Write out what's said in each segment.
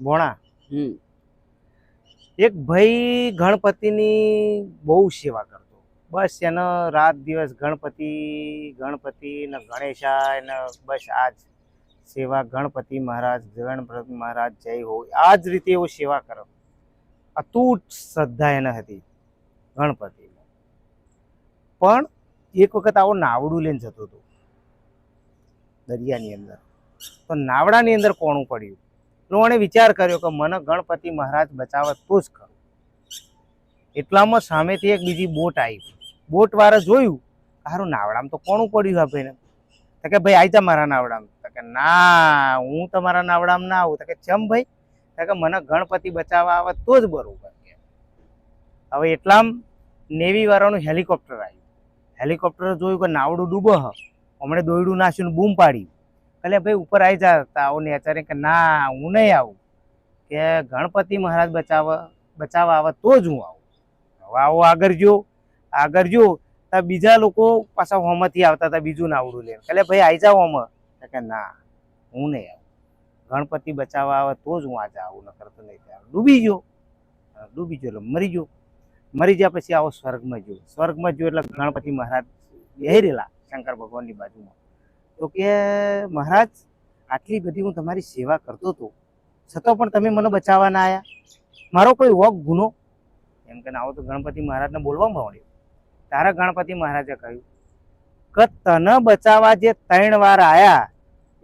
ભોણા એક ભાઈ ગણપતિની બહુ સેવા કરતો. બસ એનો રાત દિવસ ગણપતિ ગણપતિ ને ગણેશાય ને બસ આજ સેવા ગણપતિ મહારાજ ગણપતિ મહારાજ જય હો આ જ રીતે એવો સેવા કરો. અતૂટ શ્રદ્ધા એને હતી ગણપતિ પણ એક વખત આવો નાવડું લઈને જતો હતો. દરિયાની અંદર. તો નાવડાની અંદર કોણું પડ્યું લોકોને વિચાર કર્યો કે મને ગણપતિ મહારાજ બચાવત ખરું. એટલામાં સામેથી એક બીજી બોટ આવી. બોટ વાળા જોયું, તારું નાવડામાં તો કોણું પડ્યું આ ભાઈને? તો કે, ભાઈ આવી જા મારા નાવડામાં. તો કે, ના, હું તમારા નાવડામાં ના આવું. તો કે, ચમ ભાઈ? તો કે, મને ગણપતિ બચાવવા આવે તો જ બરોબર. હવે એટલામ નેવી વાળાનું હેલિકોપ્ટર આવ્યું. હેલિકોપ્ટર જોયું કે નાવડું ડૂબો હ હમણે દોયડું નાસ્યું બૂમ પાડી. એટલે ભાઈ, ઉપર આવી જા. આવો આચાર્ય કે, ના, હું નહીં આવું. કે ગણપતિ મહારાજ બચાવવા બચાવવા આવે તો જ હું આવું. હવે આવો આગળ જો આગળ જો તો બીજા લોકો પાછા હોમથી આવતા હતા, બીજું નાવડું લે એટલે ભાઈ આવી જાઓ હોમ કે, ના, હું નહીં આવું. ગણપતિ બચાવવા આવે તો જ હું આજે આવું, નકર તો નહીં ત્યાં ડૂબી ગયો. ડૂબી ગયો, એટલે મરી ગયો. મરી ગયા પછી આવો સ્વર્ગમાં ગયો. સ્વર્ગમાં ગયો એટલે ગણપતિ મહારાજ બેહી રહેલા શંકર ભગવાનની બાજુમાં. તો કે, મહારાજ, આટલી બધી હું તમારી સેવા કરતો હતો છતાં પણ તમે મને બચાવવા ના આવ્યા મારો કોઈ વોક ગુનો? એમ કે આવો તો ગણપતિ મહારાજને બોલવા મળ્યો તારા ગણપતિ મહારાજે કહ્યું કે, તને બચાવવા જે ત્રણ વાર આવ્યા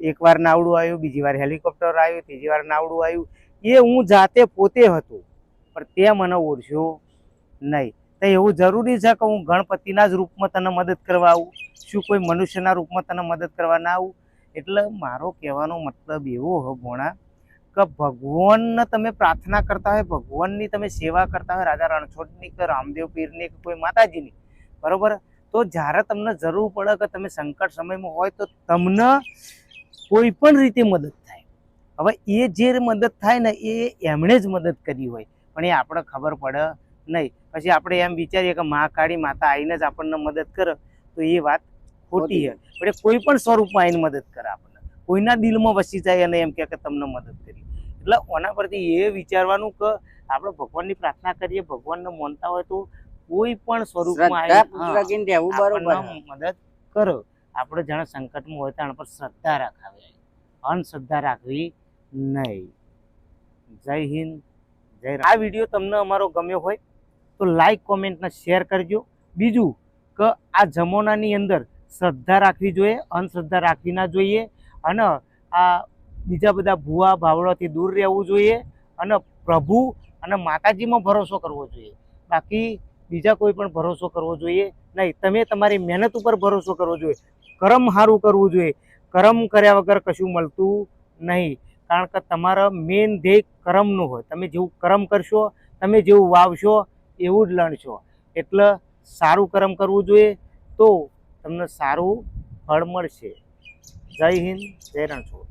એક વાર નાવડું આવ્યું, બીજી વાર હેલિકોપ્ટર આવ્યું, ત્રીજી વાર નાવડું આવ્યું, એ હું જાતે પોતે હતો, પણ તે મને ઓળખ્યો નહીં. તો એવું જરૂરી છે કે હું ગણપતિના જ રૂપમાં તને મદદ કરવા આવું? શું કોઈ મનુષ્યના રૂપમાં તને મદદ કરવા ના આવું? એટલે મારો કહેવાનો મતલબ એવો હો ભોણા કે ભગવાનને તમે પ્રાર્થના કરતા હોય, ભગવાનની તમે સેવા કરતા હોય, રાજા રણછોડની કે રામદેવ પીરની કે કોઈ માતાજીની, બરોબર? તો જ્યારે તમને જરૂર પડે કે તમે સંકટ સમયમાં હોય તો તમને કોઈ પણ રીતે મદદ થાય. હવે એ જે મદદ થાય ને એ એમણે જ મદદ કરી હોય. પણ એ આપણે ખબર પડે નહીં. પછી આપણે એમ વિચારીએ કે મા કાળી માતા આવીને જ આપણને મદદ કરે તો એ વાત ખોટી છે. એટલે કોઈ પણ સ્વરૂપમાં આવીને મદદ કરે આપણને. કોઈના દિલમાં વસી જાય અને એમ કહે કે તમને મદદ કરી. એટલે ઓના પરથી એ વિચારવાનું કે આપણે ભગવાનની પ્રાર્થના કરીએ ભગવાનને માનતા હોય તો કોઈ પણ સ્વરૂપમાં મદદ કરો. આપણે જાણે સંકટમાં હોય તો આના પર શ્રદ્ધા રાખાવી. અંધશ્રદ્ધા રાખવી નહીં. જય હિન્દ. જય આ વીડિયો તમને અમારો ગમ્યો હોય તો લાઈક કોમેન્ટને શેર કરજો. બીજું કે આ જમાનાની અંદર શ્રદ્ધા રાખવી જોઈએ, અંધશ્રદ્ધા રાખવી ના જોઈએ અને આ બીજા બધા ભૂવા ભાવડાથી દૂર રહેવું જોઈએ અને પ્રભુ અને માતાજીમાં ભરોસો કરવો જોઈએ. બાકી બીજા કોઈ પણ ભરોસો કરવો જોઈએ નહીં. તમે તમારી મહેનત ઉપર ભરોસો કરવો જોઈએ. કરમ સારું કરવું જોઈએ. કરમ કર્યા વગર કશું મળતું નહીં. કારણ કે તમારા મેન ધ્યેય કરમનું હોય. તમે જેવું કરમ કરશો, તમે જેવું વાવશો એવું જ લણશો એટલે સારું કરમ કરવું જોઈએ તો તમને સારું ફળ મળશે. જય હિન્દ, જય રણછોડ.